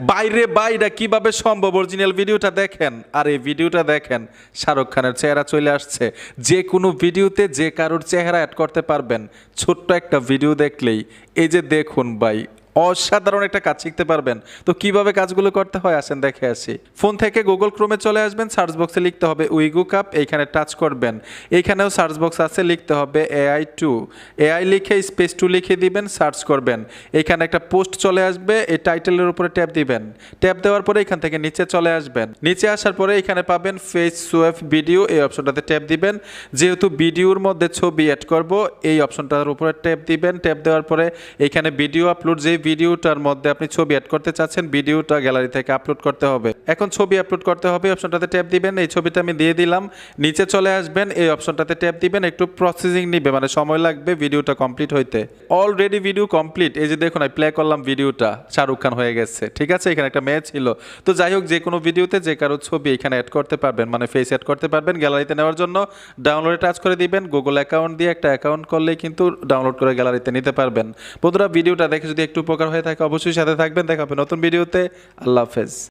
বাইরে বাইরা কীভাবে সম্ভব? অরিজিনাল ভিডিওটা দেখেন। আর এই ভিডিওটা দেখেন, শাহরুখ খানের চেহারা চলে আসছে। যে কোনো ভিডিওতে যে কারোর চেহারা অ্যাড করতে পারবেন। ছোট্ট একটা ভিডিও দেখলেই। এই যে দেখুন ভাই অসাধারণ একটা কাজ শিখতে পারবেন। তো কীভাবে কাজগুলো করতে হয়? আসেন দেখে আসি। ফোন থেকে গুগল ক্রোমে চলে আসবেন সার্চ বক্সে লিখতে হবে উইগু কাপ এইখানে টাচ করবেন। এইখানেও সার্চ বক্স আছে, লিখতে হবে এআই টু এআই লিখে স্পেস টু লিখে দিবেন সার্চ করবেন। এইখানে একটা পোস্ট চলে আসবে, এই টাইটেলের উপরে ট্যাপ দিবেন। ট্যাপ দেওয়ার পরে এখান থেকে নিচে চলে আসবেন। নিচে আসার পরে এখানে পাবেন ফেস সোয়েফ ভিডিও এই অপশনটাতে ট্যাপ দিবেন। যেহেতু ভিডিওর মধ্যে ছবি অ্যাড করব, এই অপশনটার উপরে ট্যাপ দিবেন। ট্যাপ দেওয়ার পরে এখানে ভিডিও আপলোড যে ভিডিওটার মধ্যে আপনি ছবি অ্যাড করতে চাচ্ছেন, ভিডিওটা গ্যালারি থেকে আপলোড করতে হবে। এখন ছবি আপলোড করতে হবে অপশনটাতে ট্যাপ দিবেন, এই ছবিটা আমি দিয়ে দিলাম, নিচে চলে আসবেন, এই অপশনটাতে ট্যাপ দিবেন, একটু প্রসেসিং নিবে মানে সময় লাগবে ভিডিওটা কমপ্লিট হইতে। অলরেডি ভিডিও কমপ্লিট এই যে দেখুন, আমি প্লে করলাম ভিডিওটা, শাহরুখ খান হয়ে গেছে, ঠিক আছে? এখানে একটা ম্যাচ ছিল। তো যাই হোক যে কোনো ভিডিওতে যে কারও ছবি এখানে অ্যাড করতে পারবেন মানে ফেস অ্যাড করতে পারবেন গ্যালারিতে নেওয়ার জন্য ডাউনলোডে টাচ করে দিবেন গুগল অ্যাকাউন্ট দিয়ে একটা অ্যাকাউন্ট করলেই কিন্তু ডাউনলোড করে গ্যালারিতে নিতে পারবেন। বন্ধুরা, ভিডিওটা দেখে যদি একটু উপকার হয়ে থাকে অবশ্যই সাথে থাকবেন। দেখাবেন নতুন ভিডিওতে। আল্লাহ হাফেজ।